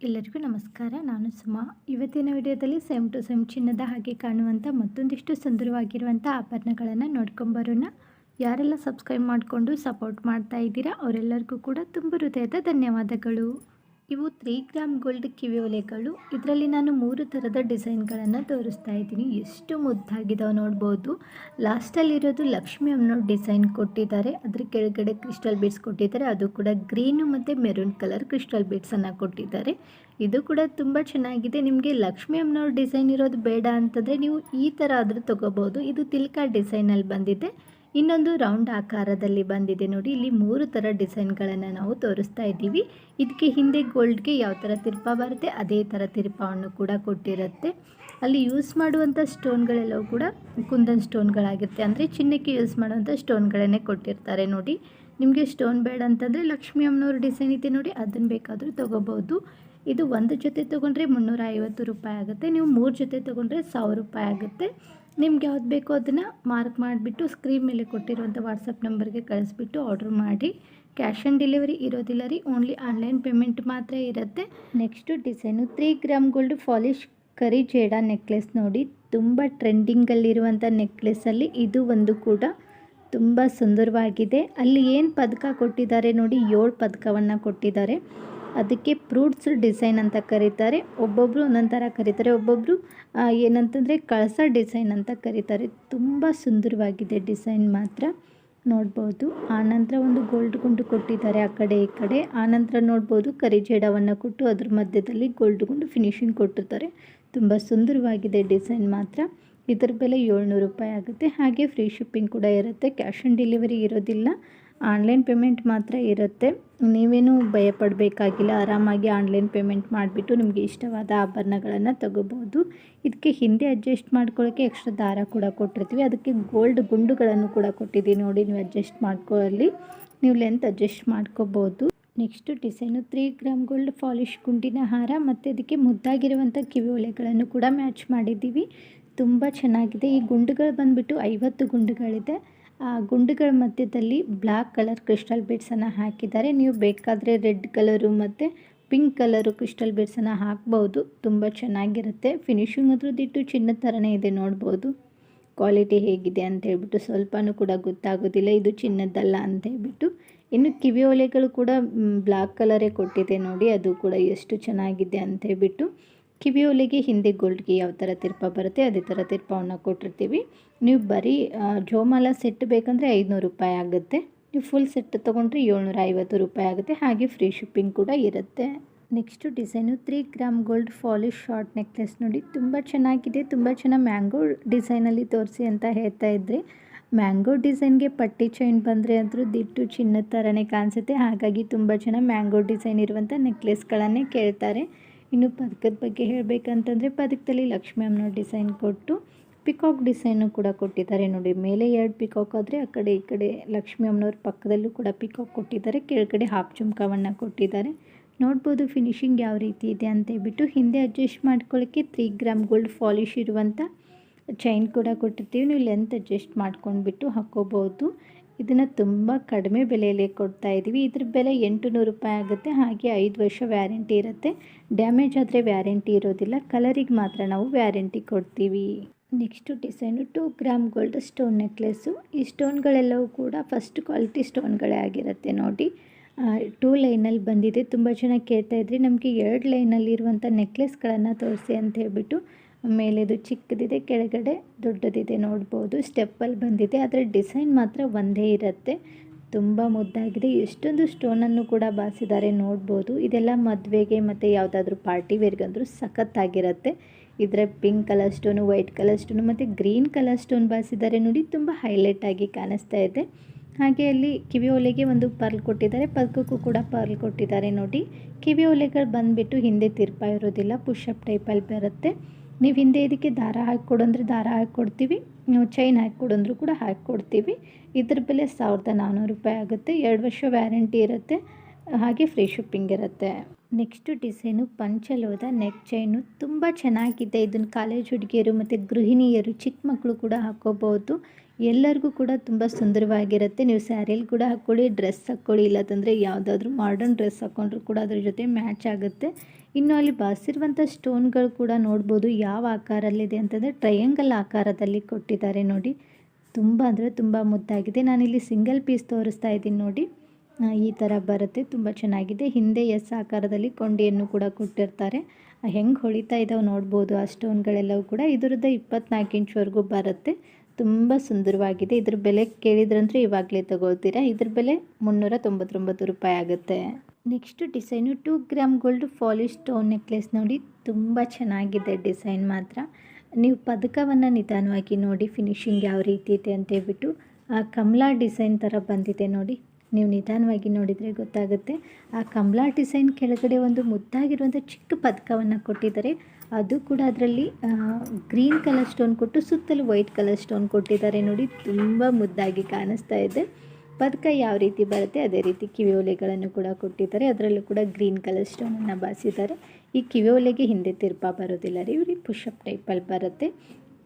ಎಲ್ಲರಿಗೂ ನಮಸ್ಕಾರ. ನಾನು ಸುಮಾ. ಇವತ್ತಿನ ವಿಡಿಯೋದಲ್ಲಿ ಸೇಮ್ ಟು ಸೇಮ್ ಚಿನ್ನದ ಹಾಗೆ ಕಾಣುವಂಥ ಮತ್ತೊಂದಿಷ್ಟು ಸುಂದರವಾಗಿರುವಂಥ ಆಭರಣಗಳನ್ನು ನೋಡ್ಕೊಂಬರೋಣ ಯಾರೆಲ್ಲ ಸಬ್ಸ್ಕ್ರೈಬ್ ಮಾಡಿಕೊಂಡು ಸಪೋರ್ಟ್ ಮಾಡ್ತಾ ಇದ್ದೀರಾ, ಅವರೆಲ್ಲರಿಗೂ ಕೂಡ ತುಂಬ ಹೃದಯದ ಧನ್ಯವಾದಗಳು. ಇವು ತ್ರೀ ಗ್ರಾಮ್ ಗೋಲ್ಡ್ ಕಿವಿ ಒಲೆಗಳು. ಇದರಲ್ಲಿ ನಾನು ಮೂರು ಥರದ ಡಿಸೈನ್ಗಳನ್ನು ತೋರಿಸ್ತಾ ಇದ್ದೀನಿ. ಎಷ್ಟು ಮುದ್ದಾಗಿದಾವೆ ನೋಡ್ಬೋದು. ಲಾಸ್ಟಲ್ಲಿರೋದು ಲಕ್ಷ್ಮಿ ಅಮ್ಮನವ್ರ ಡಿಸೈನ್ ಕೊಟ್ಟಿದ್ದಾರೆ. ಅದ್ರ ಕೆಳಗಡೆ ಕ್ರಿಸ್ಟಲ್ ಬೀಡ್ಸ್ ಕೊಟ್ಟಿದ್ದಾರೆ. ಅದು ಕೂಡ ಗ್ರೀನು ಮತ್ತು ಮೆರೂನ್ ಕಲರ್ ಕ್ರಿಸ್ಟಲ್ ಬೀಡ್ಸನ್ನು ಕೊಟ್ಟಿದ್ದಾರೆ. ಇದು ಕೂಡ ತುಂಬ ಚೆನ್ನಾಗಿದೆ. ನಿಮಗೆ ಲಕ್ಷ್ಮಿ ಅಮ್ಮನವ್ರ ಡಿಸೈನ್ ಇರೋದು ಬೇಡ ಅಂತಂದರೆ ನೀವು ಈ ಥರ ಆದರೂ ತೊಗೋಬೋದು. ಇದು ತಿಲ್ಕ ಡಿಸೈನಲ್ಲಿ ಬಂದಿದೆ. ಇನ್ನೊಂದು ರೌಂಡ್ ಆಕಾರದಲ್ಲಿ ಬಂದಿದೆ ನೋಡಿ. ಇಲ್ಲಿ ಮೂರು ಥರ ಡಿಸೈನ್ಗಳನ್ನು ನಾವು ತೋರಿಸ್ತಾ ಇದ್ದೀವಿ. ಇದಕ್ಕೆ ಹಿಂದೆ ಗೋಲ್ಡ್ಗೆ ಯಾವ ಥರ ತಿರ್ಪ ಬರುತ್ತೆ, ಅದೇ ಥರ ತಿರ್ಪವನ್ನು ಕೂಡ ಕೊಟ್ಟಿರುತ್ತೆ. ಅಲ್ಲಿ ಯೂಸ್ ಮಾಡುವಂಥ ಸ್ಟೋನ್ಗಳೆಲ್ಲವೂ ಕೂಡ ಕುಂದನ್ ಸ್ಟೋನ್ಗಳಾಗಿರುತ್ತೆ. ಅಂದರೆ ಚಿನ್ನಕ್ಕೆ ಯೂಸ್ ಮಾಡುವಂಥ ಸ್ಟೋನ್ಗಳನ್ನೇ ಕೊಟ್ಟಿರ್ತಾರೆ ನೋಡಿ. ನಿಮಗೆ ಸ್ಟೋನ್ ಬೇಡ ಅಂತಂದರೆ ಲಕ್ಷ್ಮಿ ಅಮ್ಮನವ್ರ ಡಿಸೈನ್ ಇದೆ ನೋಡಿ. ಅದನ್ನು ಬೇಕಾದರೂ ತೊಗೋಬೋದು ಇದು ಒಂದು ಜೊತೆ ತೊಗೊಂಡ್ರೆ ಮುನ್ನೂರ ರೂಪಾಯಿ ಆಗುತ್ತೆ. ನೀವು ಮೂರು ಜೊತೆ ತೊಗೊಂಡ್ರೆ ಸಾವಿರ ರೂಪಾಯಿ ಆಗುತ್ತೆ. ನಿಮ್ಗೆ ಯಾವ್ದು ಬೇಕೋ ಅದನ್ನು ಮಾರ್ಕ್ ಮಾಡಿಬಿಟ್ಟು ಸ್ಕ್ರೀನ್ ಮೇಲೆ ಕೊಟ್ಟಿರುವಂಥ ವಾಟ್ಸಪ್ ನಂಬರ್ಗೆ ಕಳಿಸ್ಬಿಟ್ಟು ಆರ್ಡ್ರ್ ಮಾಡಿ. ಕ್ಯಾಶ್ ಆನ್ ಡೆಲಿವರಿ ಇರೋದಿಲ್ಲ ರೀ ಓನ್ಲಿ ಆನ್ಲೈನ್ ಪೇಮೆಂಟ್ ಮಾತ್ರ ಇರುತ್ತೆ. Next design three gram gold polish ಕರಿ ಜೇಡ ನೆಕ್ಲೆಸ್ ನೋಡಿ, ತುಂಬ ಟ್ರೆಂಡಿಂಗಲ್ಲಿರುವಂಥ ನೆಕ್ಲೆಸ್ಸಲ್ಲಿ ಇದು ಒಂದು ಕೂಡ ತುಂಬ ಸುಂದರವಾಗಿದೆ. ಅಲ್ಲಿ ಏನು ಪದಕ ಕೊಟ್ಟಿದ್ದಾರೆ ನೋಡಿ, ಏಳು ಪದಕವನ್ನು ಕೊಟ್ಟಿದ್ದಾರೆ. ಅದಕ್ಕೆ ಫ್ರೂಟ್ಸ್ ಡಿಸೈನ್ ಅಂತ ಕರೀತಾರೆ. ಒಬ್ಬೊಬ್ಬರು ಒಂದೊಂದು ಥರ ಕರೀತಾರೆ. ಒಬ್ಬೊಬ್ಬರು ಏನಂತಂದರೆ ಕಳಸ ಡಿಸೈನ್ ಅಂತ ಕರೀತಾರೆ. ತುಂಬ ಸುಂದರವಾಗಿದೆ ಡಿಸೈನ್ ಮಾತ್ರ. ನೋಡ್ಬೋದು. ಆನಂತರ ಒಂದು ಗೋಲ್ಡ್ ಗುಂಡು ಕೊಟ್ಟಿದ್ದಾರೆ ಆ ಕಡೆ ಈ ಕಡೆ. ಆನಂತರ ನೋಡ್ಬೋದು ಕರಿಜೇಡವನ್ನು ಕೊಟ್ಟು ಅದ್ರ ಮಧ್ಯದಲ್ಲಿ ಗೋಲ್ಡ್ ಗುಂಡು ಫಿನಿಶಿಂಗ್ ಕೊಟ್ಟಿರ್ತಾರೆ. ತುಂಬ ಸುಂದರವಾಗಿದೆ ಡಿಸೈನ್ ಮಾತ್ರ. ಇದರ ಬೆಲೆ ಏಳ್ನೂರು ರೂಪಾಯಿ ಆಗುತ್ತೆ. ಹಾಗೆ ಫ್ರೀ ಶಿಪ್ಪಿಂಗ್ ಕೂಡ ಇರುತ್ತೆ. ಕ್ಯಾಶ್ ಆನ್ ಡೆಲಿವರಿ ಇರೋದಿಲ್ಲ. ಆನ್ಲೈನ್ ಪೇಮೆಂಟ್ ಮಾತ್ರ ಇರುತ್ತೆ. ನೀವೇನು ಭಯಪಡಬೇಕಾಗಿಲ್ಲ. ಆರಾಮಾಗಿ ಆನ್ಲೈನ್ ಪೇಮೆಂಟ್ ಮಾಡಿಬಿಟ್ಟು ನಿಮಗೆ ಇಷ್ಟವಾದ ಆಭರಣಗಳನ್ನು ತಗೋಬೋದು. ಇದಕ್ಕೆ ಹಿಂದೆ ಅಡ್ಜಸ್ಟ್ ಮಾಡ್ಕೊಳ್ಳೋಕ್ಕೆ ಎಕ್ಸ್ಟ್ರಾ ದಾರ ಕೂಡ ಕೊಟ್ಟಿರ್ತೀವಿ. ಅದಕ್ಕೆ ಗೋಲ್ಡ್ ಗುಂಡುಗಳನ್ನು ಕೂಡ ಕೊಟ್ಟಿದ್ದೀವಿ ನೋಡಿ, ನೀವು ಅಡ್ಜಸ್ಟ್ ಮಾಡ್ಕೊಳ್ಳಿ. ನೀವು ಲೆಂತ್ ಅಡ್ಜಸ್ಟ್ ಮಾಡ್ಕೋಬೋದು. Next design three gram gold polish ಗುಂಡಿನ ಹಾರ ಮತ್ತು ಅದಕ್ಕೆ ಮುದ್ದಾಗಿರುವಂಥ ಕಿವಿ ಒಲೆಗಳನ್ನು ಕೂಡ ಮ್ಯಾಚ್ ಮಾಡಿದ್ದೀವಿ. ತುಂಬ ಚೆನ್ನಾಗಿದೆ. ಈ ಗುಂಡುಗಳು ಬಂದುಬಿಟ್ಟು ಐವತ್ತು ಗುಂಡುಗಳಿದೆ. ಗುಂಡುಗಳ ಮಧ್ಯದಲ್ಲಿ ಬ್ಲ್ಯಾಕ್ ಕಲರ್ ಕ್ರಿಸ್ಟಲ್ ಬೀಡ್ಸನ್ನು ಹಾಕಿದ್ದಾರೆ. ನೀವು ಬೇಕಾದರೆ ರೆಡ್ ಕಲರು ಮತ್ತು ಪಿಂಕ್ ಕಲರು ಕ್ರಿಸ್ಟಲ್ ಬೀಡ್ಸನ್ನು ಹಾಕ್ಬೋದು. ತುಂಬ ಚೆನ್ನಾಗಿರುತ್ತೆ. ಫಿನಿಶಿಂಗ್ ಅದ್ರದ್ದಿಟ್ಟು ಚಿನ್ನದ ಥರನೇ ಇದೆ ನೋಡ್ಬೋದು. ಕ್ವಾಲಿಟಿ ಹೇಗಿದೆ ಅಂತ ಹೇಳ್ಬಿಟ್ಟು ಸ್ವಲ್ಪನೂ ಕೂಡ ಗೊತ್ತಾಗೋದಿಲ್ಲ. ಇದು ಚಿನ್ನದ್ದಲ್ಲ ಅಂತ ಹೇಳ್ಬಿಟ್ಟು. ಇನ್ನು ಕಿವಿ ಒಲೆಗಳು ಕೂಡ ಬ್ಲ್ಯಾಕ್ ಕಲರೇ ಕೊಟ್ಟಿದೆ ನೋಡಿ. ಅದು ಕೂಡ ಎಷ್ಟು ಚೆನ್ನಾಗಿದೆ ಅಂತ ಹೇಳ್ಬಿಟ್ಟು. ಕಿವಿ ಒಲೆಗೆ ಹಿಂದೆ ಗೋಲ್ಡ್ಗೆ ಯಾವ ಥರ ತಿರ್ಪ ಬರುತ್ತೆ, ಅದೇ ಥರ ತಿರ್ಪವನ್ನು ಕೊಟ್ಟಿರ್ತೀವಿ. ನೀವು ಬರೀ ಜೋಮಾಲ ಸೆಟ್ ಬೇಕಂದರೆ ಐದುನೂರು ರೂಪಾಯಿ ಆಗುತ್ತೆ. ನೀವು ಫುಲ್ ಸೆಟ್ ತೊಗೊಂಡ್ರೆ ಏಳ್ನೂರ ಐವತ್ತು ರೂಪಾಯಿ ಆಗುತ್ತೆ. ಹಾಗೆ ಫ್ರೀ ಶಿಪ್ಪಿಂಗ್ ಕೂಡ ಇರುತ್ತೆ. Next design three gram gold polish short necklace ನೋಡಿ, ತುಂಬ ಚೆನ್ನಾಗಿದೆ. ತುಂಬ ಚೆನ್ನಾಗಿ ಮ್ಯಾಂಗೋ ಡಿಸೈನಲ್ಲಿ ತೋರಿಸಿ ಅಂತ ಹೇಳ್ತಾ ಇದ್ರಿ. ಮ್ಯಾಂಗೋ ಡಿಸೈನ್ಗೆ ಪಟ್ಟಿ ಚೈನ್ ಬಂದರೆ ಅಂದರೂ ದಿಟ್ಟು ಚಿನ್ನದ ಥರನೇ ಕಾಣಿಸುತ್ತೆ. ಹಾಗಾಗಿ ತುಂಬ ಜನ ಮ್ಯಾಂಗೋ ಡಿಸೈನ್ ಇರುವಂಥ ನೆಕ್ಲೆಸ್ಗಳನ್ನೇ ಕೇಳ್ತಾರೆ. ಇನ್ನು ಪದಕದ ಬಗ್ಗೆ ಹೇಳಬೇಕಂತಂದರೆ ಪದಕದಲ್ಲಿ ಲಕ್ಷ್ಮಿ ಅಮ್ಮನವ್ರ ಡಿಸೈನ್ ಕೊಟ್ಟು ಪಿಕಾಕ್ ಡಿಸೈನು ಕೂಡ ಕೊಟ್ಟಿದ್ದಾರೆ. ನೋಡಿ, ಮೇಲೆ ಎರಡು ಪಿಕಾಕ್ ಆದರೆ ಆ ಕಡೆ ಈ ಕಡೆ ಲಕ್ಷ್ಮಿ ಅಮ್ಮನವ್ರ ಪಕ್ಕದಲ್ಲೂ ಕೂಡ ಪಿಕಾಕ್ ಕೊಟ್ಟಿದ್ದಾರೆ. ಕೆಳಗಡೆ ಹಾಫ್ ಚುಮ್ಕವನ್ನು ಕೊಟ್ಟಿದ್ದಾರೆ. ನೋಡ್ಬೋದು ಫಿನಿಶಿಂಗ್ ಯಾವ ರೀತಿ ಇದೆ ಅಂತ ಹೇಳ್ಬಿಟ್ಟು ಹಿಂದೆ ಅಡ್ಜಸ್ಟ್ ಮಾಡ್ಕೊಳ್ಳೋಕ್ಕೆ ತ್ರೀ ಗ್ರಾಮ್ ಗೋಲ್ಡ್ ಫಾಲಿಶ್ ಇರುವಂಥ ಚೈನ್ ಕೂಡ ಕೊಟ್ಟಿರ್ತೀವಿ. ನೀವು ಲೆಂತ್ ಅಡ್ಜಸ್ಟ್ ಮಾಡ್ಕೊಂಡ್ಬಿಟ್ಟು ಹಾಕ್ಕೋಬೋದು. ಇದನ್ನು ತುಂಬ ಕಡಿಮೆ ಬೆಲೆಯಲ್ಲಿ ಕೊಡ್ತಾ ಇದ್ದೀವಿ ಇದ್ರ ಬೆಲೆ ಎಂಟು ನೂರು ರೂಪಾಯಿ ಆಗುತ್ತೆ. ಹಾಗೆ ಐದು ವರ್ಷ ವ್ಯಾರಂಟಿ ಇರುತ್ತೆ. ಡ್ಯಾಮೇಜ್ ಆದರೆ ವ್ಯಾರಂಟಿ ಇರೋದಿಲ್ಲ. ಕಲರಿಗೆ ಮಾತ್ರ ನಾವು ವ್ಯಾರಂಟಿ ಕೊಡ್ತೀವಿ. Next design two gram gold stone necklace. ಈ ಸ್ಟೋನ್ಗಳೆಲ್ಲವೂ ಕೂಡ ಫಸ್ಟ್ ಕ್ವಾಲಿಟಿ ಸ್ಟೋನ್ಗಳೇ ಆಗಿರುತ್ತೆ ನೋಡಿ. ಟೂ ಲೈನಲ್ಲಿ ಬಂದಿದೆ. ತುಂಬ ಜನ ಕೇಳ್ತಾ ಇದ್ರಿ, ನಮಗೆ ಎರಡು ಲೈನಲ್ಲಿರುವಂಥ ನೆಕ್ಲೆಸ್ಗಳನ್ನು ತೋರಿಸಿ ಅಂತ ಹೇಳ್ಬಿಟ್ಟು ಮೇಲೆದು ಚಿಕ್ಕದಿದೆ, ಕೆಳಗಡೆ ದೊಡ್ಡದಿದೆ ನೋಡ್ಬೋದು. ಸ್ಟೆಪ್ಪಲ್ಲಿ ಬಂದಿದೆ, ಆದರೆ ಡಿಸೈನ್ ಮಾತ್ರ ಒಂದೇ ಇರುತ್ತೆ. ತುಂಬ ಮುದ್ದಾಗಿದೆ. ಎಷ್ಟೊಂದು ಸ್ಟೋನನ್ನು ಕೂಡ ಬಾಸಿದ್ದಾರೆ ನೋಡ್ಬೋದು. ಇದೆಲ್ಲ ಮದುವೆಗೆ ಮತ್ತು ಯಾವುದಾದ್ರೂ ಪಾರ್ಟಿ ವೇರ್ಗಂದ್ರೂ ಸಖತ್ತಾಗಿರುತ್ತೆ. ಇದರ pink colour stone, white colour stone, ಮತ್ತು ಗ್ರೀನ್ ಕಲರ್ ಸ್ಟೋನ್ ಬಾಸಿದ್ದಾರೆ ನೋಡಿ. ತುಂಬ ಹೈಲೈಟ್ ಆಗಿ ಕಾಣಿಸ್ತಾ ಇದೆ. ಹಾಗೆ ಅಲ್ಲಿ ಕಿವಿ ಒಲೆಗೆ ಒಂದು ಪರ್ಲ್ ಕೊಟ್ಟಿದ್ದಾರೆ. ಪರ್ಕಕ್ಕೂ ಕೂಡ ಪರ್ಲ್ ಕೊಟ್ಟಿದ್ದಾರೆ ನೋಡಿ. ಕಿವಿ ಒಲೆಗಳು ಬಂದುಬಿಟ್ಟು ಹಿಂದೆ ತಿರ್ಪಾ ಇರೋದಿಲ್ಲ. ಪುಷಪ್ ಟೈಪಲ್ಲಿ ಬರುತ್ತೆ. ನೀವು ಹಿಂದೆ ಇದಕ್ಕೆ ದಾರ ಹಾಕಿ ಅಂದರೆ ದಾರ ಹಾಕಿಕೊಡ್ತೀವಿ, ನೀವು ಚೈನ್ ಹಾಕಿ ಕೂಡ ಹಾಕಿ ಕೊಡ್ತೀವಿ ಇದ್ರ ಬೆಲೆ ಸಾವಿರದ ನಾನ್ನೂರು ರೂಪಾಯಿ ಆಗುತ್ತೆ, ಎರಡು ವರ್ಷ ವ್ಯಾರಂಟಿ ಇರುತ್ತೆ, ಹಾಗೆ ಫ್ರೀ ಶಿಪ್ಪಿಂಗ್ ಇರುತ್ತೆ. ನೆಕ್ಸ್ಟು ಡಿಸೈನು ಪಂಚಲೋದ ನೆಕ್ ಚೈನು ತುಂಬ ಚೆನ್ನಾಗಿದೆ. ಇದನ್ನು ಕಾಲೇಜ್ ಹುಡುಗಿಯರು ಮತ್ತು ಗೃಹಿಣಿಯರು ಚಿಕ್ಕ ಮಕ್ಕಳು ಕೂಡ ಹಾಕೋಬೋದು ಎಲ್ಲರಿಗೂ ಕೂಡ ತುಂಬ ಸುಂದರವಾಗಿರುತ್ತೆ. ನೀವು ಸ್ಯಾರಿಯಲ್ಲಿ ಕೂಡ ಹಾಕ್ಕೊಳ್ಳಿ, ಡ್ರೆಸ್ ಹಾಕ್ಕೊಳ್ಳಿ ಇಲ್ಲದಂದರೆ ಯಾವುದಾದ್ರೂ ಮಾಡರ್ನ್ ಡ್ರೆಸ್ ಹಾಕ್ಕೊಂಡ್ರು ಕೂಡ ಅದ್ರ ಜೊತೆ ಮ್ಯಾಚ್ ಆಗುತ್ತೆ. ಇನ್ನು ಅಲ್ಲಿ ಬಾಸಿರುವಂಥ ಸ್ಟೋನ್ಗಳು ಕೂಡ ನೋಡ್ಬೋದು, ಯಾವ ಆಕಾರಲ್ಲಿದೆ ಅಂತಂದರೆ ಟ್ರಯಾಂಗಲ್ ಆಕಾರದಲ್ಲಿ ಕೊಟ್ಟಿದ್ದಾರೆ ನೋಡಿ. ತುಂಬ ಅಂದರೆ ತುಂಬ ಮುದ್ದಾಗಿದೆ. ನಾನಿಲ್ಲಿ ಸಿಂಗಲ್ ಪೀಸ್ ತೋರಿಸ್ತಾ ಇದ್ದೀನಿ ನೋಡಿ. ಈ ಥರ ಬರುತ್ತೆ, ತುಂಬ ಚೆನ್ನಾಗಿದೆ. ಹಿಂದೆ ಎಸ್ ಆಕಾರದಲ್ಲಿ ಕೊಂಡಿಯನ್ನು ಕೂಡ ಕೊಟ್ಟಿರ್ತಾರೆ. ಹೆಂಗೆ ಹೊಳಿತಾ ಇದ್ದಾವೆ ನೋಡ್ಬೋದು ಆ ಸ್ಟೋನ್ಗಳೆಲ್ಲವೂ ಕೂಡ. ಇದರದ್ದು ಇಪ್ಪತ್ನಾಲ್ಕು ಇಂಚ್ವರೆಗೂ ಬರುತ್ತೆ. ತುಂಬ ಸುಂದರವಾಗಿದೆ. ಇದ್ರ ಬೆಲೆ ಕೇಳಿದ್ರಂದ್ರೆ ಇವಾಗಲೇ ತಗೊಳ್ತೀರಾ? ಇದ್ರ ಬೆಲೆ ಮುನ್ನೂರ ತೊಂಬತ್ತೊಂಬತ್ತು ರೂಪಾಯಿ ಆಗುತ್ತೆ. Next design two gram gold polish stone necklace ನೋಡಿ, ತುಂಬ ಚೆನ್ನಾಗಿದೆ ಡಿಸೈನ್ ಮಾತ್ರ. ನೀವು ಪದಕವನ್ನು ನಿಧಾನವಾಗಿ ನೋಡಿ, ಫಿನಿಶಿಂಗ್ ಯಾವ ರೀತಿ ಇದೆ ಅಂತ ಹೇಳ್ಬಿಟ್ಟು, ಆ ಕಮಲಾ ಡಿಸೈನ್ ಥರ ಬಂದಿದೆ ನೋಡಿ ನೀವು ನಿಧಾನವಾಗಿ ನೋಡಿದರೆ ಗೊತ್ತಾಗುತ್ತೆ. ಆ ಕಮಲಾ ಡಿಸೈನ್ ಕೆಳಗಡೆ ಒಂದು ಮುದ್ದಾಗಿರುವಂಥ ಚಿಕ್ಕ ಪದಕವನ್ನು ಕೊಟ್ಟಿದ್ದಾರೆ. ಅದು ಕೂಡ ಅದರಲ್ಲಿ ಗ್ರೀನ್ ಕಲರ್ ಸ್ಟೋನ್ ಕೊಟ್ಟು ಸುತ್ತಲೂ ವೈಟ್ ಕಲರ್ ಸ್ಟೋನ್ ಕೊಟ್ಟಿದ್ದಾರೆ ನೋಡಿ. ತುಂಬ ಮುದ್ದಾಗಿ ಕಾಣಿಸ್ತಾ ಇದೆ. ಪದಕ ಯಾವ ರೀತಿ ಬರುತ್ತೆ, ಅದೇ ರೀತಿ ಕಿವಿಯೋಲೆಗಳನ್ನು ಕೂಡ ಕೊಟ್ಟಿದ್ದಾರೆ. ಅದರಲ್ಲೂ ಕೂಡ ಗ್ರೀನ್ ಕಲರ್ ಸ್ಟೋನನ್ನು ಬಾಸಿದ್ದಾರೆ. ಈ ಕಿವಿಯೋಲೆಗೆ ಹಿಂದೆ ತಿರ್ಪ ಬರೋದಿಲ್ಲ ರೀ. ಇವ್ರಿಗೆ ಪುಷಪ್ ಟೈಪಲ್ಲಿ ಬರುತ್ತೆ.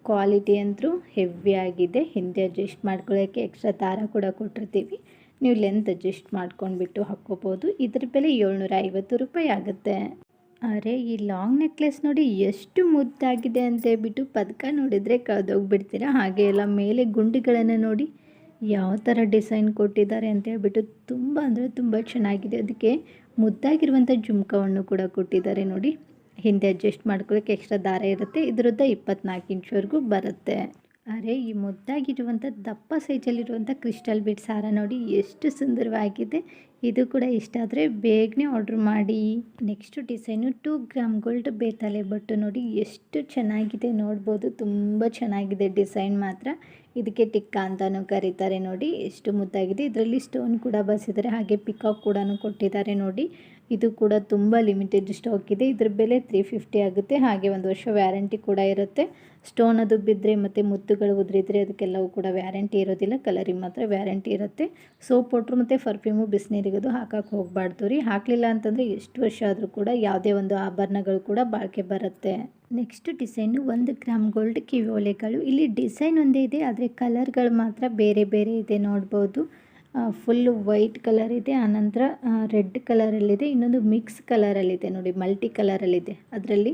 ಕ್ವಾಲಿಟಿ ಅಂತೂ ಹೆವಿ ಆಗಿದೆ ಹಿಂದೆ ಅಡ್ಜಸ್ಟ್ ಮಾಡ್ಕೊಳ್ಳೋಕ್ಕೆ ಎಕ್ಸ್ಟ್ರಾ ದಾರ ಕೂಡ ಕೊಟ್ಟಿರ್ತೀವಿ. ನೀವು ಲೆಂತ್ ಅಡ್ಜಸ್ಟ್ ಮಾಡ್ಕೊಂಡ್ಬಿಟ್ಟು ಹಾಕ್ಕೋಬೋದು. ಇದ್ರ ಬೆಲೆ ಏಳ್ನೂರ ಐವತ್ತು ರೂಪಾಯಿ ಆಗುತ್ತೆ. ಅರೆ, ಈ ಲಾಂಗ್ ನೆಕ್ಲೆಸ್ ನೋಡಿ ಎಷ್ಟು ಮುದ್ದಾಗಿದೆ ಅಂತ ಹೇಳ್ಬಿಟ್ಟು ಪದಕ ನೋಡಿದರೆ ಕದೋಗ್ಬಿಡ್ತೀರಾ ಹಾಗೆ ಎಲ್ಲ ಮೇಲೆ ಗುಂಡಿಗಳನ್ನು ನೋಡಿ ಯಾವ ಥರ ಡಿಸೈನ್ ಕೊಟ್ಟಿದ್ದಾರೆ ಅಂತ ಹೇಳ್ಬಿಟ್ಟು ತುಂಬ ಅಂದರೆ ತುಂಬ ಚೆನ್ನಾಗಿದೆ. ಅದಕ್ಕೆ ಮುದ್ದಾಗಿರುವಂಥ ಜುಮ್ಕವನ್ನು ಕೂಡ ಕೊಟ್ಟಿದ್ದಾರೆ ನೋಡಿ. ಹಿಂದೆ ಅಡ್ಜಸ್ಟ್ ಮಾಡ್ಕೊಳ್ಳೋಕೆ ಎಕ್ಸ್ಟ್ರಾ ದಾರ ಇರುತ್ತೆ. ಇದರದ್ದು ಇಪ್ಪತ್ನಾಲ್ಕು ಇಂಚ್ವರೆಗೂ ಬರುತ್ತೆ. ಅರೆ, ಈ ಮುದ್ದಾಗಿರುವಂಥ ದಪ್ಪ ಸೈಜಲ್ಲಿರುವಂಥ ಕ್ರಿಸ್ಟಲ್ ಬೀಡ್ ಸಾರ ನೋಡಿ ಎಷ್ಟು ಸುಂದರವಾಗಿದೆ. ಇದು ಕೂಡ ಇಷ್ಟ ಆದರೆ ಬೇಗನೆ ಆರ್ಡ್ರ್ ಮಾಡಿ. Next design two gram gold ಬೇತಲೆ ಬಟ್ಟು ನೋಡಿ ಎಷ್ಟು ಚೆನ್ನಾಗಿದೆ ನೋಡ್ಬೋದು. ತುಂಬ ಚೆನ್ನಾಗಿದೆ ಡಿಸೈನ್ ಮಾತ್ರ. ಇದಕ್ಕೆ ಟಿಕ್ಕ ಅಂತಲೂ ಕರೀತಾರೆ ನೋಡಿ. ಎಷ್ಟು ಮುದ್ದಾಗಿದೆ. ಇದರಲ್ಲಿ ಸ್ಟೋನ್ ಕೂಡ ಬಸಿದ್ದಾರೆ ಹಾಗೆ ಪಿಕಾಕ್ ಕೂಡ ಕೊಟ್ಟಿದ್ದಾರೆ ನೋಡಿ. ಇದು ಕೂಡ ತುಂಬ ಲಿಮಿಟೆಡ್ ಸ್ಟಾಕ್ ಇದೆ. ಇದ್ರ ಬೆಲೆ ತ್ರೀ ಫಿಫ್ಟಿ ಆಗುತ್ತೆ. ಹಾಗೆ ಒಂದು ವರ್ಷ ವ್ಯಾರಂಟಿ ಕೂಡ ಇರುತ್ತೆ. ಸ್ಟೋನ್ ಅದು ಬಿದ್ದರೆ ಮತ್ತು ಮುತ್ತುಗಳು ಉದ್ರಿದ್ರೆ ಅದಕ್ಕೆಲ್ಲವೂ ಕೂಡ ವ್ಯಾರಂಟಿ ಇರೋದಿಲ್ಲ. ಕಲರಿಗೆ ಮಾತ್ರ ವ್ಯಾರಂಟಿ ಇರುತ್ತೆ. ಸೋಪ್ ಪೌಡ್ರು ಮತ್ತು ಪರ್ಫ್ಯೂಮು ಬಿಸಿನೀರಿಗದು ಹಾಕಕ್ಕೆ ಹೋಗಬಾರ್ದು ರೀ. ಹಾಕಲಿಲ್ಲ ಅಂತಂದರೆ ಎಷ್ಟು ವರ್ಷ ಆದರೂ ಕೂಡ ಯಾವುದೇ ಒಂದು ಆಭರಣಗಳು ಕೂಡ ಬಾಳಿಕೆ ಬರುತ್ತೆ. ನೆಕ್ಸ್ಟ್ ಡಿಸೈನು ಒಂದು ಗ್ರಾಮ್ ಗೋಲ್ಡ್ ಕಿವಿಯೋಲೆಗಳು ಇಲ್ಲಿ ಡಿಸೈನ್ ಒಂದೇ ಇದೆ, ಆದರೆ ಕಲರ್ಗಳು ಮಾತ್ರ ಬೇರೆ ಬೇರೆ ಇದೆ ನೋಡ್ಬೋದು. ಫುಲ್ಲು ವೈಟ್ ಕಲರ್ ಇದೆ, ಆನಂತರ ರೆಡ್ ಕಲರಲ್ಲಿದೆ ಇನ್ನೊಂದು ಮಿಕ್ಸ್ ಕಲರಲ್ಲಿದೆ ನೋಡಿ ಮಲ್ಟಿ ಕಲರಲ್ಲಿದೆ ಅದರಲ್ಲಿ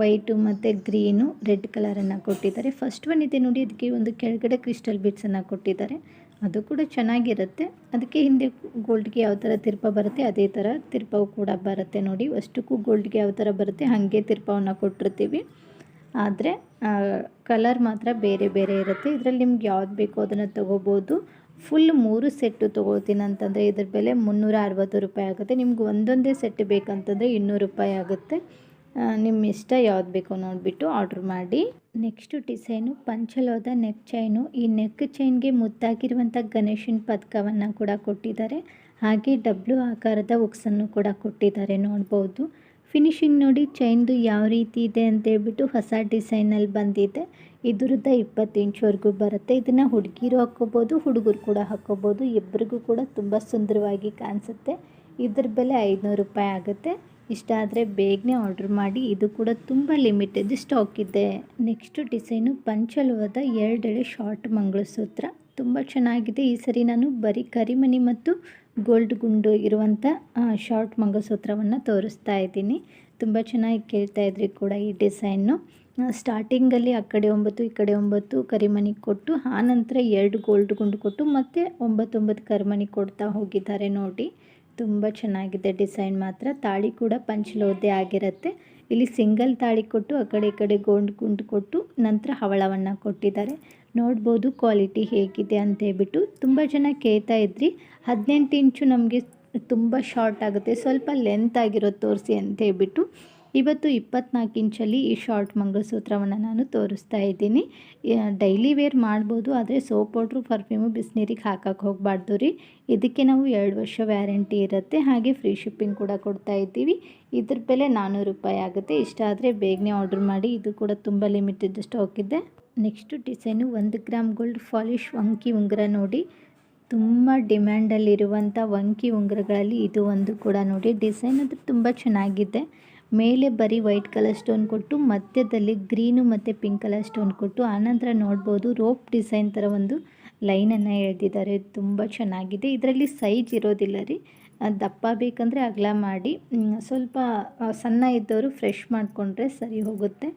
ವೈಟು ಮತ್ತು ಗ್ರೀನು ರೆಡ್ ಕಲರನ್ನು ಕೊಟ್ಟಿದ್ದಾರೆ. ಫಸ್ಟ್ ಒನ್ ಇದೆ ನೋಡಿ ಅದಕ್ಕೆ ಒಂದು ಕೆಳಗಡೆ ಕ್ರಿಸ್ಟಲ್ ಬೀಟ್ಸನ್ನು ಕೊಟ್ಟಿದ್ದಾರೆ. ಅದು ಕೂಡ ಚೆನ್ನಾಗಿರುತ್ತೆ. ಅದಕ್ಕೆ ಹಿಂದೆ ಗೋಲ್ಡ್ಗೆ ಯಾವ ಥರ ತಿರ್ಪ ಬರುತ್ತೆ, ಅದೇ ಥರ ತಿರ್ಪವು ಕೂಡ ಬರುತ್ತೆ ನೋಡಿ. ಅಷ್ಟಕ್ಕೂ ಗೋಲ್ಡ್ಗೆ ಯಾವ ಥರ ಬರುತ್ತೆ, ಹಾಗೆ ತಿರ್ಪವನ್ನು ಕೊಟ್ಟಿರ್ತೀವಿ. ಆದರೆ ಕಲರ್ ಮಾತ್ರ ಬೇರೆ ಬೇರೆ ಇರುತ್ತೆ. ಇದರಲ್ಲಿ ನಿಮ್ಗೆ ಯಾವ್ದು ಬೇಕೋ ಅದನ್ನು ತೊಗೋಬೋದು. ಫುಲ್ ಮೂರು ಸೆಟ್ಟು ತೊಗೊಳ್ತೀನಿ ಅಂತಂದರೆ ಇದ್ರ ಬೆಲೆ ಮುನ್ನೂರ ಅರವತ್ತು ರೂಪಾಯಿ ಆಗುತ್ತೆ. ನಿಮ್ಗೆ ಒಂದೊಂದೇ ಸೆಟ್ ಬೇಕಂತಂದರೆ ಇನ್ನೂರು ರೂಪಾಯಿ ಆಗುತ್ತೆ. ನಿಮ್ಮ ಇಷ್ಟ ಯಾವ್ದು ಬೇಕೋ ನೋಡಿಬಿಟ್ಟು ಆರ್ಡ್ರ್ ಮಾಡಿ. ನೆಕ್ಸ್ಟು ಡಿಸೈನು ಪಂಚಲೋದ ನೆಕ್ ಚೈನು ಈ ನೆಕ್ ಚೈನ್ಗೆ ಮುದ್ದಾಗಿರುವಂಥ ಗಣೇಶನ ಪದಕವನ್ನು ಕೂಡ ಕೊಟ್ಟಿದ್ದಾರೆ. ಹಾಗೆ ಡಬ್ಲು ಆಕಾರದ ಉಕ್ಸನ್ನು ಕೂಡ ಕೊಟ್ಟಿದ್ದಾರೆ ನೋಡ್ಬೋದು. ಫಿನಿಶಿಂಗ್ ನೋಡಿ, ಚೈನ್ದು ಯಾವ ರೀತಿ ಇದೆ ಅಂತ ಹೇಳ್ಬಿಟ್ಟು ಹೊಸ ಡಿಸೈನಲ್ಲಿ ಬಂದಿದೆ. ಇದ್ರದ್ದು ಇಪ್ಪತ್ತು ಇಂಚ್ವರೆಗೂ ಬರುತ್ತೆ. ಇದನ್ನು ಹುಡುಗಿರು ಹಾಕ್ಕೋಬೋದು, ಹುಡುಗರು ಕೂಡ ಹಾಕ್ಕೋಬೋದು. ಇಬ್ಬರಿಗೂ ಕೂಡ ತುಂಬ ಸುಂದರವಾಗಿ ಕಾಣಿಸುತ್ತೆ. ಇದ್ರ ಬೆಲೆ ಐದುನೂರು ರೂಪಾಯಿ ಆಗುತ್ತೆ. ಇಷ್ಟ ಆದರೆ ಬೇಗನೆ ಆರ್ಡ್ರ್ ಮಾಡಿ. ಇದು ಕೂಡ ತುಂಬ ಲಿಮಿಟೆಡ್ ಸ್ಟಾಕ್ ಇದೆ. ನೆಕ್ಸ್ಟ್ ಡಿಸೈನು ಪಂಚಲೋಹದ ಎರಡೆಳೆ ಶಾರ್ಟ್ ಮಂಗಳಸೂತ್ರ. ತುಂಬ ಚೆನ್ನಾಗಿದೆ. ಈ ಸರಿ ನಾನು ಬರೀ ಕರಿಮಣಿ ಮತ್ತು ಗೋಲ್ಡ್ ಗುಂಡು ಇರುವಂಥ ಶಾರ್ಟ್ ಮಂಗಸೂತ್ರವನ್ನು ತೋರಿಸ್ತಾ ಇದ್ದೀನಿ. ತುಂಬ ಚೆನ್ನಾಗಿ ಕೇಳ್ತಾ ಇದ್ರಿ ಕೂಡ ಈ ಡಿಸೈನು ಸ್ಟಾರ್ಟಿಂಗಲ್ಲಿ ಆ ಕಡೆ ಒಂಬತ್ತು, ಈ ಕಡೆ ಒಂಬತ್ತು ಕರಿಮಣಿ ಕೊಟ್ಟು ಆನಂತರ ಎರಡು ಗೋಲ್ಡ್ ಗುಂಡು ಕೊಟ್ಟು, ಮತ್ತು ಒಂಬತ್ತೊಂಬತ್ತು ಕರಿಮಣಿ ಕೊಡ್ತಾ ಹೋಗಿದ್ದಾರೆ ನೋಡಿ. ತುಂಬ ಚೆನ್ನಾಗಿದೆ ಡಿಸೈನ್ ಮಾತ್ರ. ತಾಳಿ ಕೂಡ ಪಂಚಲೋದೆ ಆಗಿರುತ್ತೆ. ಇಲ್ಲಿ ಸಿಂಗಲ್ ತಾಳಿ ಕೊಟ್ಟು, ಆ ಕಡೆ ಈ ಕಡೆ ಗೋಲ್ಡ್ ಗುಂಡು ಕೊಟ್ಟು, ನಂತರ ಹವಳವನ್ನು ಕೊಟ್ಟಿದ್ದಾರೆ. ನೋಡ್ಬೋದು ಕ್ವಾಲಿಟಿ ಹೇಗಿದೆ ಅಂತ ಹೇಳ್ಬಿಟ್ಟು ತುಂಬ ಜನ ಕೇಳ್ತಾ ಇದ್ರಿ. ಹದಿನೆಂಟು ಇಂಚು ನಮಗೆ ತುಂಬ ಶಾರ್ಟ್ ಆಗುತ್ತೆ. ಸ್ವಲ್ಪ ಲೆಂತ್ ಆಗಿರೋದು ತೋರಿಸಿ ಅಂತ ಹೇಳ್ಬಿಟ್ಟು ಇವತ್ತು ಇಪ್ಪತ್ನಾಲ್ಕು ಇಂಚಲ್ಲಿ ಈ ಶಾರ್ಟ್ ಮಂಗಳಸೂತ್ರವನ್ನು ನಾನು ತೋರಿಸ್ತಾ ಇದ್ದೀನಿ. ಡೈಲಿ ವೇರ್ ಮಾಡ್ಬೋದು, ಆದರೆ ಸೋಪ್ ಪೌಡ್ರು, ಪರ್ಫ್ಯೂಮು, ಬಿಸಿನೀರಿಗೆ ಹಾಕಕ್ಕೆ ಹೋಗಬಾರ್ದು ರೀ. ಇದಕ್ಕೆ ನಾವು ಎರಡು ವರ್ಷ ವ್ಯಾರಂಟಿ ಇರುತ್ತೆ. ಹಾಗೆ ಫ್ರೀ ಶಿಪ್ಪಿಂಗ್ ಕೂಡ ಕೊಡ್ತಾ ಇದ್ದೀವಿ. ಇದ್ರ ಬೆಲೆ ನಾನ್ನೂರು ರೂಪಾಯಿ ಆಗುತ್ತೆ. ಇಷ್ಟ ಆದರೆ ಬೇಗನೆ ಆರ್ಡ್ರ್ ಮಾಡಿ. ಇದು ಕೂಡ ತುಂಬ ಲಿಮಿಟೆಡ್ ಸ್ಟಾಕ್ ಇದೆ ನೆಕ್ಸ್ಟು ಡಿಸೈನು ಒಂದು ಗ್ರಾಮ್ ಗೋಲ್ಡ್ ಫಾಲಿಶ್ ವಂಕಿ ಉಂಗುರ ನೋಡಿ. ತುಂಬ ಡಿಮ್ಯಾಂಡಲ್ಲಿರುವಂಥ ವಂಕಿ ಉಂಗುರಗಳಲ್ಲಿ ಇದು ಒಂದು ಕೂಡ ನೋಡಿ. ಡಿಸೈನ್ ಅದು ತುಂಬ ಚೆನ್ನಾಗಿದೆ. ಮೇಲೆ ಬರೀ ವೈಟ್ ಕಲರ್ ಸ್ಟೋನ್ ಕೊಟ್ಟು, ಮಧ್ಯದಲ್ಲಿ ಗ್ರೀನು ಮತ್ತು ಪಿಂಕ್ ಕಲರ್ ಸ್ಟೋನ್ ಕೊಟ್ಟು, ಆನಂತರ ನೋಡ್ಬೋದು ರೋಪ್ ಡಿಸೈನ್ ಥರ ಒಂದು ಲೈನನ್ನು ಎಳೆದಿದ್ದಾರೆ. ತುಂಬ ಚೆನ್ನಾಗಿದೆ. ಇದರಲ್ಲಿ ಸೈಜ್ ಇರೋದಿಲ್ಲ ರೀ. ದಪ್ಪ ಬೇಕಂದರೆ ಅಗಲ ಮಾಡಿ ಸ್ವಲ್ಪ ಸಣ್ಣ ಇದ್ದವರು ಫ್ರೆಶ್ ಮಾಡಿಕೊಂಡ್ರೆ ಸರಿ ಹೋಗುತ್ತೆ.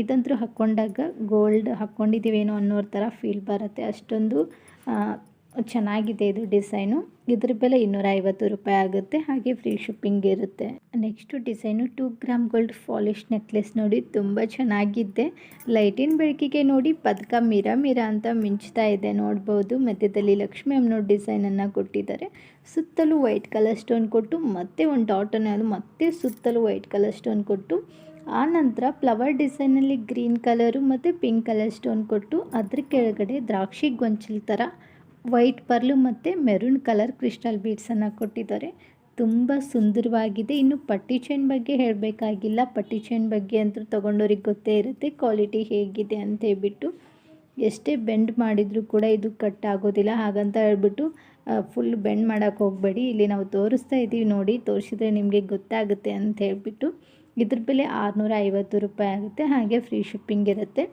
ಇದಂತೂ ಹಾಕ್ಕೊಂಡಾಗ ಗೋಲ್ಡ್ ಹಾಕ್ಕೊಂಡಿದ್ದೀವೇನೋ ಅನ್ನೋರ ಥರ ಫೀಲ್ ಬರುತ್ತೆ. ಅಷ್ಟೊಂದು ಚೆನ್ನಾಗಿದೆ ಇದು ಡಿಸೈನು. ಇದ್ರ ಬೆಲೆ ಇನ್ನೂರ ಐವತ್ತು ರೂಪಾಯಿ ಆಗುತ್ತೆ. ಹಾಗೆ ಫ್ರೀ ಶಿಪ್ಪಿಂಗ್ ಇರುತ್ತೆ. Next design two gram gold polish necklace ನೋಡಿ ತುಂಬ ಚೆನ್ನಾಗಿದೆ. ಲೈಟಿನ ಬೆಳಕಿಗೆ ನೋಡಿ ಪದಕ ಮಿರ ಮಿರ ಅಂತ ಮಿಂಚ್ತಾ ಇದೆ ನೋಡ್ಬೋದು. ಮಧ್ಯದಲ್ಲಿ ಲಕ್ಷ್ಮಿ ಅಮ್ಮನವ್ರ ಡಿಸೈನನ್ನು ಕೊಟ್ಟಿದ್ದಾರೆ. ಸುತ್ತಲೂ ವೈಟ್ ಕಲರ್ ಸ್ಟೋನ್ ಕೊಟ್ಟು ಮತ್ತೆ ಒಂದು ಡಾಟನ್ನು ಅದು ಮತ್ತೆ ಸುತ್ತಲೂ ವೈಟ್ ಕಲರ್ ಸ್ಟೋನ್ ಕೊಟ್ಟು, ಆ ನಂತರ ಫ್ಲವರ್ ಡಿಸೈನಲ್ಲಿ ಗ್ರೀನ್ ಕಲರು ಮತ್ತು ಪಿಂಕ್ ಕಲರ್ ಸ್ಟೋನ್ ಕೊಟ್ಟು, ಅದ್ರ ಕೆಳಗಡೆ ದ್ರಾಕ್ಷಿ ಗೊಂಚಲು ಥರ ವೈಟ್ ಪರ್ಲು ಮತ್ತು ಮೆರೂನ್ ಕಲರ್ ಕ್ರಿಸ್ಟಲ್ ಬೀಡ್ಸನ್ನು ಕೊಟ್ಟಿದ್ದಾರೆ. ತುಂಬ ಸುಂದರವಾಗಿದೆ. ಇನ್ನು ಪಟ್ಟಿ ಚೈನ್ ಬಗ್ಗೆ ಹೇಳಬೇಕಾಗಿಲ್ಲ. ಪಟ್ಟಿ ಚೈನ್ ಬಗ್ಗೆ ಅಂತೂ ತೊಗೊಂಡವ್ರಿಗೆ ಗೊತ್ತೇ ಇರುತ್ತೆ. ಕ್ವಾಲಿಟಿ ಹೇಗಿದೆ ಅಂತ ಹೇಳ್ಬಿಟ್ಟು ಎಷ್ಟೇ ಬೆಂಡ್ ಮಾಡಿದರೂ ಕೂಡ ಇದು ಕಟ್ ಆಗೋದಿಲ್ಲ. ಹಾಗಂತ ಹೇಳ್ಬಿಟ್ಟು ಫುಲ್ ಬೆಂಡ್ ಮಾಡೋಕ್ಕೆ ಹೋಗಬೇಡಿ. ಇಲ್ಲಿ ನಾವು ತೋರಿಸ್ತಾ ಇದ್ದೀವಿ ನೋಡಿ. ತೋರಿಸಿದ್ರೆ ನಿಮಗೆ ಗೊತ್ತಾಗುತ್ತೆ ಅಂತ ಹೇಳ್ಬಿಟ್ಟು. ಇದ್ರ ಬೆಲೆ ಆರುನೂರ ಐವತ್ತು ರೂಪಾಯಿ ಆಗುತ್ತೆ. ಹಾಗೆ ಫ್ರೀ ಶಿಪ್ಪಿಂಗ್ ಇರುತ್ತೆ.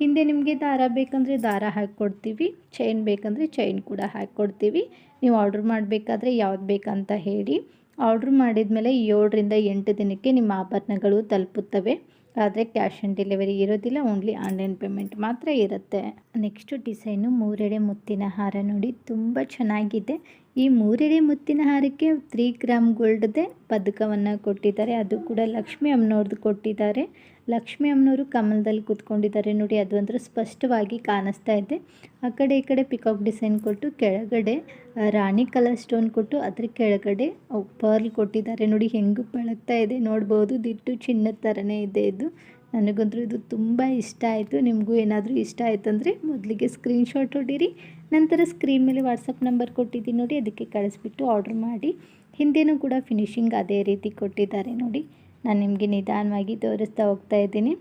ಹಿಂದೆ ನಿಮಗೆ ದಾರ ಬೇಕಂದರೆ ದಾರ ಹಾಕ್ಕೊಡ್ತೀವಿ ಚೈನ್ ಬೇಕಂದರೆ ಚೈನ್ ಕೂಡ ಹಾಕ್ಕೊಡ್ತೀವಿ. ನೀವು ಆರ್ಡ್ರ್ ಮಾಡಬೇಕಾದ್ರೆ ಯಾವ್ದು ಬೇಕಂತ ಹೇಳಿ. ಆರ್ಡ್ರ್ ಮಾಡಿದ ಮೇಲೆ ಏಳರಿಂದ ಎಂಟು ದಿನಕ್ಕೆ ನಿಮ್ಮ ಆಭರಣಗಳು ತಲುಪುತ್ತವೆ. ಆದರೆ ಕ್ಯಾಶ್ ಆನ್ ಡೆಲಿವರಿ ಇರೋದಿಲ್ಲ ಓನ್ಲಿ ಆನ್ಲೈನ್ ಪೇಮೆಂಟ್ ಮಾತ್ರ ಇರುತ್ತೆ. ನೆಕ್ಸ್ಟು ಡಿಸೈನು ಮೂರೆಡೆ ಮುತ್ತಿನ ಹಾರ ನೋಡಿ, ತುಂಬ ಚೆನ್ನಾಗಿದೆ. ಈ ಮೂರೆಡೆ ಮುತ್ತಿನ ಹಾರಕ್ಕೆ ತ್ರೀ ಗ್ರಾಮ್ ಗೋಲ್ಡ್ದೇ ಪದಕವನ್ನು ಕೊಟ್ಟಿದ್ದಾರೆ. ಅದು ಕೂಡ ಲಕ್ಷ್ಮಿ ಅಮ್ಮನವ್ರದ್ದು ಕೊಟ್ಟಿದ್ದಾರೆ. ಲಕ್ಷ್ಮಿ ಅಮ್ಮನವರು ಕಮಲದಲ್ಲಿ ಕೂತ್ಕೊಂಡಿದ್ದಾರೆ ನೋಡಿ, ಅದು ಅಂದರೆ ಸ್ಪಷ್ಟವಾಗಿ ಕಾಣಿಸ್ತಾ ಇದೆ. ಆ ಕಡೆ ಈ ಕಡೆ ಪಿಕಾಕ್ ಡಿಸೈನ್ ಕೊಟ್ಟು, ಕೆಳಗಡೆ ರಾಣಿ ಕಲರ್ ಸ್ಟೋನ್ ಕೊಟ್ಟು, ಅದ್ರ ಕೆಳಗಡೆ ಪರ್ಲ್ ಕೊಟ್ಟಿದ್ದಾರೆ. ನೋಡಿ, ಹೆಂಗೆ ಬೆಳಗ್ತಾ ಇದೆ ನೋಡ್ಬೋದು. ದಿಟ್ಟು ಚಿನ್ನದ ಥರನೇ ಇದೆ ಇದು. ನನಗಂತೂ ಇದು ತುಂಬ ಇಷ್ಟ ಆಯಿತು. ನಿಮಗೂ ಏನಾದರೂ ಇಷ್ಟ ಆಯ್ತಂದರೆ ಮೊದಲಿಗೆ ಸ್ಕ್ರೀನ್ಶಾಟ್ ಹೊಡೀರಿ. ನಂತರ ಸ್ಕ್ರೀನ್ ಮೇಲೆ ವಾಟ್ಸಪ್ ನಂಬರ್ ಕೊಟ್ಟಿದ್ದೀನಿ ನೋಡಿ, ಅದಕ್ಕೆ ಕಳಿಸ್ಬಿಟ್ಟು ಆರ್ಡ್ರ್ ಮಾಡಿ. ಹಿಂದೆನೂ ಕೂಡ ಫಿನಿಶಿಂಗ್ ಅದೇ ರೀತಿ ಕೊಟ್ಟಿದ್ದಾರೆ ನೋಡಿ. ನಾನು ನಿಮಗೆ ನಿಧಾನವಾಗಿ ತೋರಿಸ್ತಾ ಹೋಗ್ತಾ ಇದ್ದೀನಿ.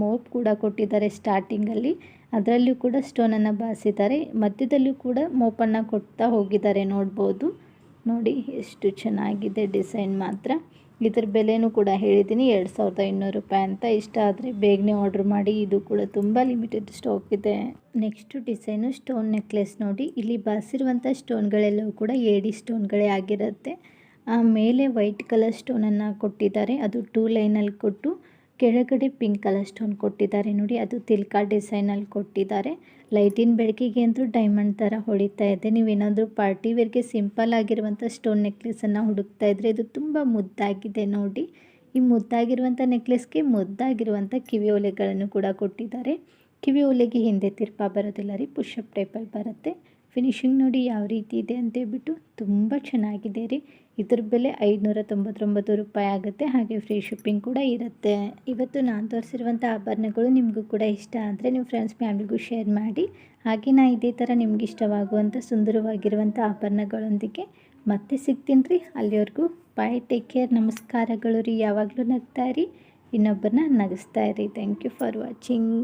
ಮೋಪ್ ಕೂಡ ಕೊಟ್ಟಿದ್ದಾರೆ ಸ್ಟಾರ್ಟಿಂಗಲ್ಲಿ. ಅದರಲ್ಲೂ ಕೂಡ ಸ್ಟೋನನ್ನು ಬಾಸಿದ್ದಾರೆ ಮಧ್ಯದಲ್ಲೂ ಕೂಡ ಮೋಪನ್ನು ಕೊಡ್ತಾ ಹೋಗಿದ್ದಾರೆ ನೋಡ್ಬೋದು. ನೋಡಿ, ಎಷ್ಟು ಚೆನ್ನಾಗಿದೆ ಡಿಸೈನ್ ಮಾತ್ರ. ಇದ್ರ ಬೆಲೆನೂ ಕೂಡ ಹೇಳಿದ್ದೀನಿ. ಎರಡು ಸಾವಿರದ ಇನ್ನೂರು ರೂಪಾಯಿ ಅಂತ. ಇಷ್ಟ ಆದರೆ ಬೇಗನೆ ಆರ್ಡ್ರ್ ಮಾಡಿ. ಇದು ಕೂಡ ತುಂಬ ಲಿಮಿಟೆಡ್ ಸ್ಟಾಕ್ ಇದೆ. ನೆಕ್ಸ್ಟ್ ಡಿಸೈನು ಸ್ಟೋನ್ ನೆಕ್ಲೆಸ್ ನೋಡಿ. ಇಲ್ಲಿ ಬಾಸಿರುವಂಥ ಸ್ಟೋನ್ಗಳೆಲ್ಲವೂ ಕೂಡ ಏಡಿ ಸ್ಟೋನ್ಗಳೇ ಆಗಿರುತ್ತೆ. ಮೇಲೆ ವೈಟ್ ಕಲರ್ ಸ್ಟೋನನ್ನು ಕೊಟ್ಟಿದ್ದಾರೆ. ಅದು ಟೂ ಲೈನಲ್ಲಿ ಕೊಟ್ಟು ಕೆಳಗಡೆ ಪಿಂಕ್ ಕಲರ್ ಸ್ಟೋನ್ ಕೊಟ್ಟಿದ್ದಾರೆ ನೋಡಿ. ಅದು ತಿಲ್ಕಾ ಡಿಸೈನಲ್ಲಿ ಕೊಟ್ಟಿದ್ದಾರೆ. ಲೈಟಿನ ಬೆಳಕಿಗೆ ಅಂತೂ ಡೈಮಂಡ್ ಥರ ಹೊಳಿತಾ ಇದೆ. ನೀವೇನಾದರೂ ಪಾರ್ಟಿ ವೇರ್ಗೆ ಸಿಂಪಲ್ ಆಗಿರುವಂಥ ಸ್ಟೋನ್ ನೆಕ್ಲೆಸನ್ನು ಹುಡುಕ್ತಾ ಇದ್ರೆ ಇದು ತುಂಬ ಮುದ್ದಾಗಿದೆ ನೋಡಿ. ಈ ಮುದ್ದಾಗಿರುವಂಥ ನೆಕ್ಲೆಸ್ಗೆ ಮುದ್ದಾಗಿರುವಂಥ ಕಿವಿ ಒಲೆಗಳನ್ನು ಕೂಡ ಕೊಟ್ಟಿದ್ದಾರೆ. ಕಿವಿ ಒಲೆಗೆ ಹಿಂದೆ ತಿರ್ಪ ಬರೋದಿಲ್ಲ ರೀ. ಪುಷಪ್ ಟೈಪಲ್ಲಿ ಬರುತ್ತೆ. ಫಿನಿಶಿಂಗ್ ನೋಡಿ ಯಾವ ರೀತಿ ಇದೆ ಅಂತ ಹೇಳ್ಬಿಟ್ಟು ತುಂಬ ಚೆನ್ನಾಗಿದೆ ರೀ. ಇದ್ರ ಬೆಲೆ ಐದುನೂರ ತೊಂಬತ್ತೊಂಬತ್ತು ರೂಪಾಯಿ ಆಗುತ್ತೆ. ಹಾಗೆ ಫ್ರೀ ಶಿಪ್ಪಿಂಗ್ ಕೂಡ ಇರುತ್ತೆ. ಇವತ್ತು ನಾನು ತೋರಿಸಿರುವಂಥ ಆಭರಣಗಳು ನಿಮಗೂ ಕೂಡ ಇಷ್ಟ ಆದರೆ ನಿಮ್ಮ ಫ್ರೆಂಡ್ಸ್ ಫ್ಯಾಮಿಲಿಗೂ ಶೇರ್ ಮಾಡಿ. ಹಾಗೆ ನಾ ಇದೇ ಥರ ನಿಮ್ಗೆ ಇಷ್ಟವಾಗುವಂಥ ಸುಂದರವಾಗಿರುವಂಥ ಆಭರಣಗಳೊಂದಿಗೆ ಮತ್ತೆ ಸಿಗ್ತೀನಿ ರೀ. ಅಲ್ಲಿವರೆಗೂ ಬಾಯ್ ಟೇಕ್ ಕೇರ್ ನಮಸ್ಕಾರಗಳು ರೀ. ಯಾವಾಗಲೂ ನಗ್ತಾ ಇರಿ. ಇನ್ನೊಬ್ಬರನ್ನ ನಗಿಸ್ತಾ ಇರಿ. Thank you for watching